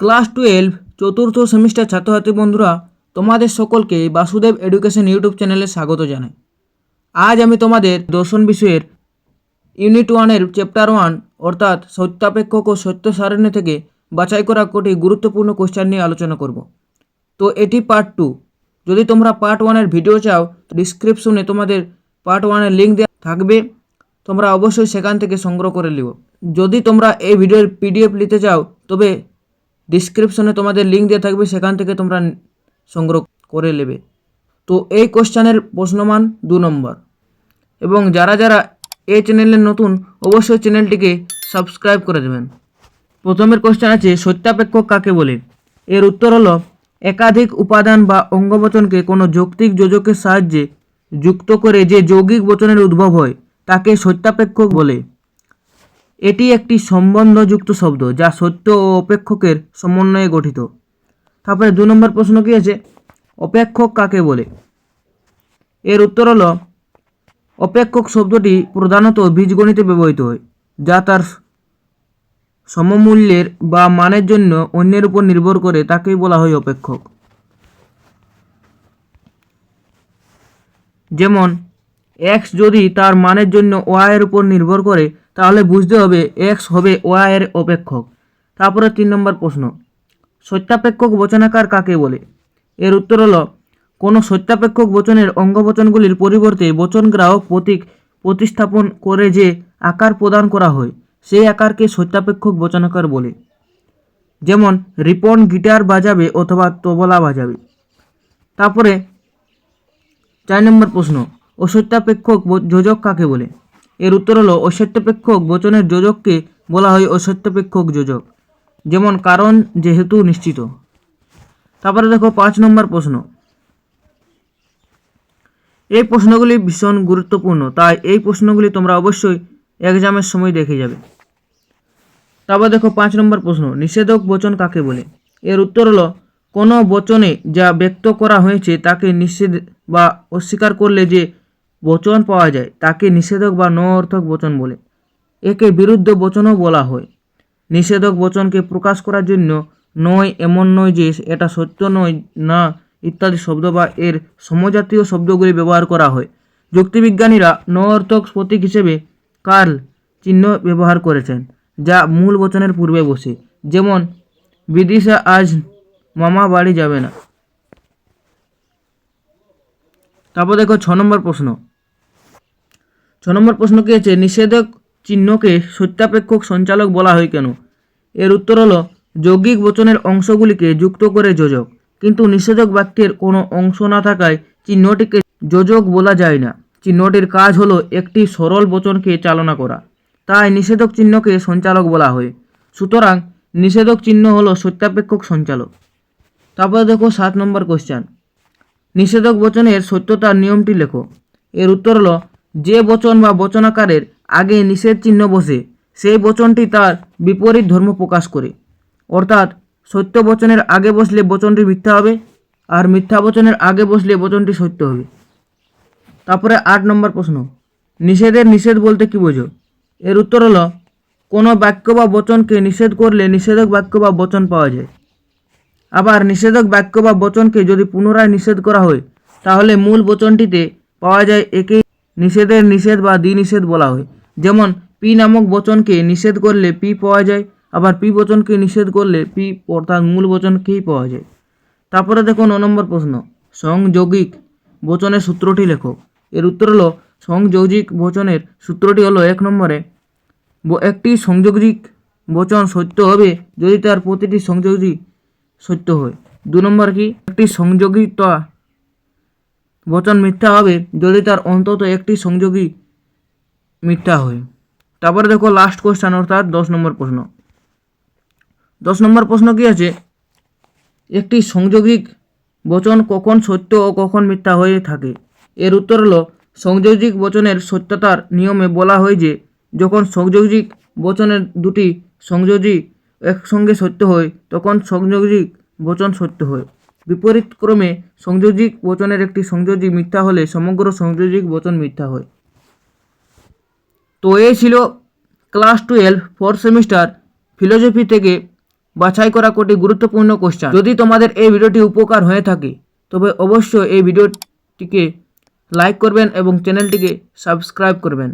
Class twelve, চতুর্থ semester ছাত্রছাত্রী বন্ধুরা, তোমাদের সকলকে বাসুদেব এডুকেশন ইউটিউব চ্যানেলে স্বাগত জানাই। আজ আমি তোমাদের দর্শন বিষয়ের ইউনিট ওয়ানের চ্যাপ্টার ওয়ান, অর্থাৎ সত্যাপেক্ষক ও সত্য সারণী থেকে বাছাই করা কোটি গুরুত্বপূর্ণ কোশ্চেন নিয়ে আলোচনা করব। তো এটি পার্ট টু। যদি তোমরা পার্ট ওয়ানের ভিডিও চাও, ডিসক্রিপশনে তোমাদের পার্ট ওয়ানের লিঙ্ক দেওয়া থাকবে, তোমরা অবশ্যই সেখান থেকে সংগ্রহ করে নিও। যদি তোমরা এই ভিডিওর পিডিএফ নিতে চাও, তবে ডিসক্রিপশনে তোমাদের লিঙ্ক দেওয়া থাকবে, সেখান থেকে তোমরা সংগ্রহ করে নেবে। তো এই কোশ্চেনের প্রশ্নমান দু নম্বর। এবং যারা যারা এই চ্যানেলের নতুন, অবশ্যই চ্যানেলটিকে সাবস্ক্রাইব করে দেবেন। প্রথমের কোশ্চেন আছে, সত্যাপেক্ষক কাকে বলে? এর উত্তর হলো, একাধিক উপাদান বা অঙ্গবচনকে কোনো যৌক্তিক যোজকের সাহায্যে যুক্ত করে যে যৌগিক বচনের উদ্ভব হয়, তাকে সত্যাপেক্ষক বলে। এটি একটি সম্বন্ধযুক্ত শব্দ যা সত্য ও অপেক্ষকের সমন্বয়ে গঠিত। তারপরে দু নম্বর প্রশ্ন কী আছে? অপেক্ষক কাকে বলে? এর উত্তর হলো, অপেক্ষক শব্দটি প্রধানত বীজগণিতে ব্যবহৃত হয়, যা তার সমমূল্যের বা মানের জন্য অন্যের উপর নির্ভর করে তাকেই বলা হয় অপেক্ষক। যেমন এক্স যদি তার মানের জন্য ওয়াই এর উপর নির্ভর করে তাহলে বুঝতে হবে এক্স হবে ওয়াই এর অপেক্ষক। তারপরে তিন নম্বর প্রশ্ন, সত্যাপেক্ষক বচনাকার কাকে বলে? এর উত্তর হলো, কোনো সত্যাপেক্ষক বচনের অঙ্গবচনগুলির পরিবর্তে বচন গ্রাহক প্রতীক প্রতিস্থাপন করে যে আকার প্রদান করা হয়, সেই আকারকে সত্যাপেক্ষক বচনাকার বলে। যেমন, রিপন গিটার বাজাবে অথবা তবলা বাজাবে। তারপরে চার নম্বর প্রশ্ন, অসত্যাপেক্ষক যোজক কাকে বলে? এর উত্তর হলো অসত্যপেক্ষক বচনের যোজককে বলা হয় অসত্যপেক্ষক যোজক, যেমন কারণ যেহেতু নিশ্চিত। তারপরে দেখো পাঁচ নম্বর প্রশ্ন। এই প্রশ্নগুলি ভীষণ গুরুত্বপূর্ণ, তাই এই প্রশ্নগুলি তোমরা অবশ্যই এক্সামের সময় দেখে যাবে। তারপর দেখো পাঁচ নম্বর প্রশ্ন, নিষেধক বচন কাকে বলে? এর উত্তর হলো, কোনো বচনে যা ব্যক্ত করা হয়েছে তাকে নিষেধ বা অস্বীকার করলে যে বচন পাওয়া যায়, তাকে নিষেধক বা ন অর্থক বচন বলে। একে বিরুদ্ধ বচনও বলা হয়। নিষেধক বচনকে প্রকাশ করার জন্য নয় এমন নয় যে এটা সত্য নয়, না ইত্যাদি শব্দ বা এর সমজাতীয় শব্দগুলি ব্যবহার করা হয়। যুক্তিবিজ্ঞানীরা ন অর্থক প্রতীক হিসেবে কার্ল চিহ্ন ব্যবহার করেছেন, যা মূল বচনের পূর্বে বসে। যেমন, বিদিশা আজ মামা বাড়ি যাবে না। তারপর দেখো ছ নম্বর প্রশ্ন। ছ নম্বর প্রশ্ন কি আছে? নিষেধক চিহ্নকে সত্যাপেক্ষক সঞ্চালক বলা হয় কেন? এর উত্তর হলো, যৌগিক বচনের অংশগুলিকে যুক্ত করে যোজক। কিন্তু নিষেধক বাক্যের কোনো অংশ না থাকায় চিহ্নটিকে যোজক বলা যায় না। চিহ্নটির কাজ হলো একটি সরল বচনকে চালনা করা। তাই নিষেধক চিহ্নকে সঞ্চালক বলা হয়। সুতরাং নিষেধক চিহ্ন হলো সত্যাপেক্ষক সঞ্চালক। তারপরে দেখো সাত নম্বর কোশ্চেন নিষেধক বচনের সত্যতার নিয়মটি লেখো। এর উত্তর হলো যে বচন বা বচনাকারের আগে নিষেধ চিহ্ন বসে, সেই বচনটি তার বিপরীত ধর্ম প্রকাশ করে। অর্থাৎ সত্য বচনের আগে বসলে বচনটি মিথ্যা হবে, আর মিথ্যা বচনের আগে বসলে বচনটি সত্য হবে। তারপরে আট নম্বর প্রশ্ন, নিষেধের নিষেধ বলতে কি বোঝো? এর উত্তর হলো, কোনো বাক্য বা বচনকে নিষেধ করলে নিষেধক বাক্য বা বচন পাওয়া যায়। আবার নিষেধক বাক্য বা বচনকে যদি পুনরায় নিষেধ করা হয়, তাহলে মূল বচনটিতে পাওয়া যায় একেই নিষেধের নিষেধ বা দ্বিনিষেধ বলা হয়। যেমন, পি নামক বচনকে নিষেধ করলে পি পাওয়া যায়, আবার পি বচনকে নিষেধ করলে পি অর্থাৎ মূল বচনকেই পাওয়া যায়। তারপরে দেখো ন নম্বর প্রশ্ন, সংযোগিক বচনের সূত্রটি লেখো। এর উত্তর হলো সংযোজিক বচনের সূত্রটি হলো এক নম্বরে একটি সংযোজিক বচন সত্য হবে যদি তার প্রতিটি সংযোগী সত্য হয়। দু নম্বর কি? একটি সংযোগিতা বচন মিথ্যা হবে যদি তার অন্তত একটি সংযোগী মিথ্যা হয়। তারপরে দেখো লাস্ট কোশ্চেন অর্থাৎ দশ নম্বর প্রশ্ন। দশ নম্বর প্রশ্ন কি আছে? একটি সংযোগিক বচন কখন সত্য ও কখন মিথ্যা হয়ে থাকে? এর উত্তর হলো সংযোজিক বচনের সত্যতার নিয়মে বলা হয় যে, যখন সংযোজিক বচনের দুটি সংযোজি একসঙ্গে সত্য হয়, তখন সংযোজিক বচন সত্য হয়। বিপরীত ক্রমে সংযোজিক বচনের একটি সংযোজিক মিথ্যা হলে সমগ্র সংযোজিক বচন মিথ্যা হয়। তো এই ছিল class twelve fourth semester philosophy থেকে বাছাই করা কোটি গুরুত্বপূর্ণ কোশ্চেন। যদি তোমাদের এই ভিডিওটি উপকার হয়ে থাকে, তবে অবশ্যই এই ভিডিওটিকে লাইক করবেন এবং চ্যানেলটিকে সাবস্ক্রাইব করবেন।